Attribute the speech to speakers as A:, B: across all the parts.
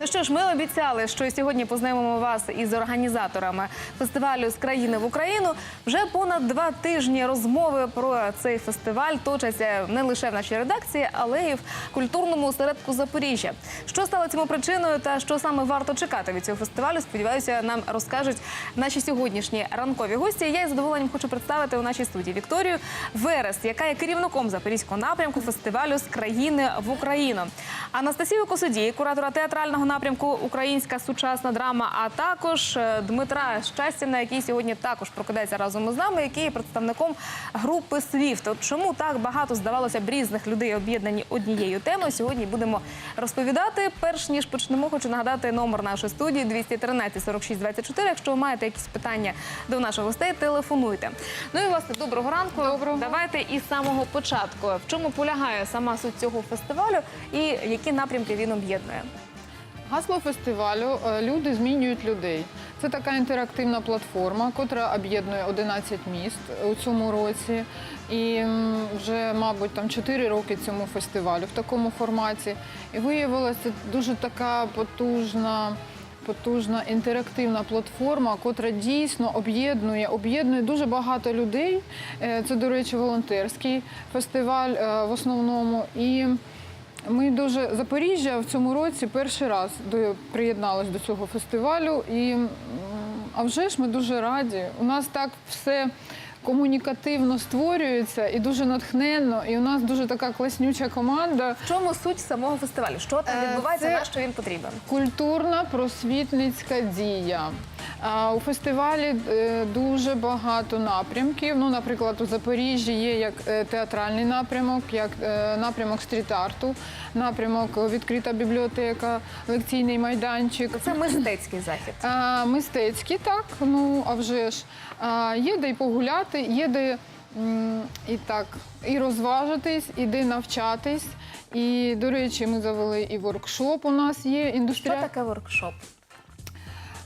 A: Ну що ж, ми обіцяли, що сьогодні познайомимо вас із організаторами фестивалю з країни в Україну. Вже понад два тижні розмови про цей фестиваль точаться не лише в нашій редакції, але й в культурному осередку Запоріжжя. Що стало цьому причиною та що саме варто чекати від цього фестивалю? Сподіваюся, нам розкажуть наші сьогоднішні ранкові гості. Я із задоволенням хочу представити у нашій студії Вікторію Верес, яка є керівником запорізького напрямку фестивалю з країни в Україну. Анастасію Косодій, куратора театрального напрямку Українська сучасна драма, а також е, Дмитра Щастіна, який сьогодні також прокидається разом із нами, який є представником групи Свіфт. От чому так багато здавалося б різних людей об'єднані однією темою? Сьогодні будемо розповідати. Перш ніж почнемо, хочу нагадати номер нашої студії 213 46 24. Якщо ви маєте якісь питання до наших гостей, телефонуйте. Ну і власне доброго ранку.
B: Доброго.
A: Давайте із самого початку. В чому полягає сама суть цього фестивалю і які напрямки він об'єднує?
B: Гасло фестивалю е, Люди змінюють людей. Це така інтерактивна платформа, котра об'єднує 11 міст у цьому році. І вже, мабуть, там 4 роки цьому фестивалю в такому форматі. І виявилася дуже така потужна. Потужна інтерактивна платформа, котра дійсно об'єднує, об'єднує дуже багато людей. Е, Це, до речі, волонтерський фестиваль е, в основному. І ми дуже Запоріжжя в цьому році перший раз до до цього фестивалю, і а вже ж ми дуже раді. У нас так все комунікативно створюється і дуже натхненно. І у нас дуже така класнюча команда.
A: В чому суть самого фестивалю? Що там
B: Е,
A: відбувається, на що він потрібен?
B: Культурна просвітницька дія. У фестивалі е, дуже багато напрямків. Ну, наприклад, у Запоріжжі є як е, театральний напрямок, як напрямок стріт-арту, напрямок відкрита бібліотека, лекційний майданчик.
A: Це мистецький захід.
B: А, мистецькі, так, ну а вже ж. Є де й погуляти, є де і так, і розважитись, і де навчатись. І, до речі, ми завели і воркшоп у нас є
A: Що таке воркшоп?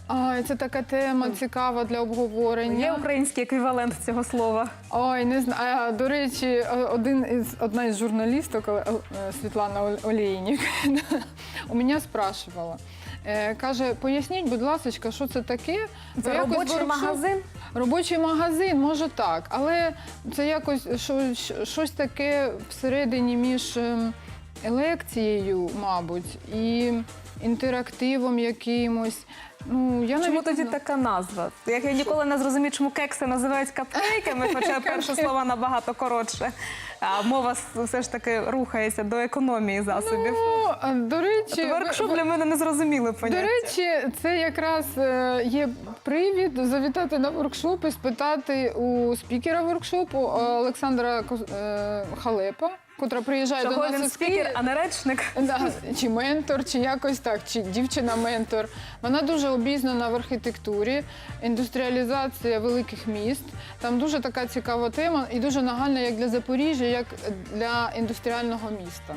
B: Ой, це така тема цікава для обговорення.
A: Є український еквівалент цього слова.
B: Ой, не знаю. До речі, один із одна із журналісток е, е, Світлана Ол- Олійнік у мене спрашувала. Е, Каже, поясніть, будь ласка, що це таке?
A: Це робочий
B: воркшоп-
A: магазин.
B: Робочий магазин, може так, але це якось що- що- щось таке всередині між ем, лекцією, мабуть, і інтерактивом якимось. Ну, я
A: Чому
B: навіть
A: тоді така назва? Як я ніколи не зрозумію, чому кекси називають капкейками, хоча перше слово набагато коротше. А мова все ж таки рухається до економії засобів.
B: Ну, до речі,
A: Воркшоп
B: ви-
A: для мене не зрозуміло
B: До речі, це якраз е, є привід завітати на воркшоп і спитати у спікера воркшопу Олександра е, Халепа, котра приїжджає до нас
A: він
B: із
A: спікер,
B: Києва.
A: а не речник?
B: Да, чи ментор, чи якось так, чи дівчина-ментор. Вона дуже обізнана в архітектурі, індустріалізація великих міст. Там дуже така цікава тема і дуже нагальна як для Запоріжжя, як для індустріального міста.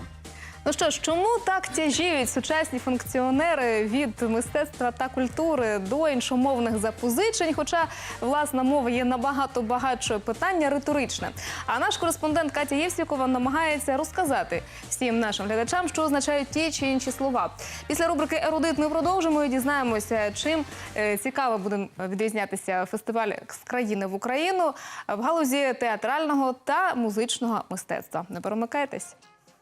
A: Ну що ж, чому так тяжіють сучасні функціонери від мистецтва та культури до іншомовних запозичень? Хоча власна мова є набагато багатшою питання риторичне. А наш кореспондент Катя Євсікова намагається розказати всім нашим глядачам, що означають ті чи інші слова. Після рубрики Ерудит ми продовжимо і дізнаємося, чим е, цікаво буде відрізнятися фестиваль з країни в Україну в галузі театрального та музичного мистецтва. Не перемикайтесь.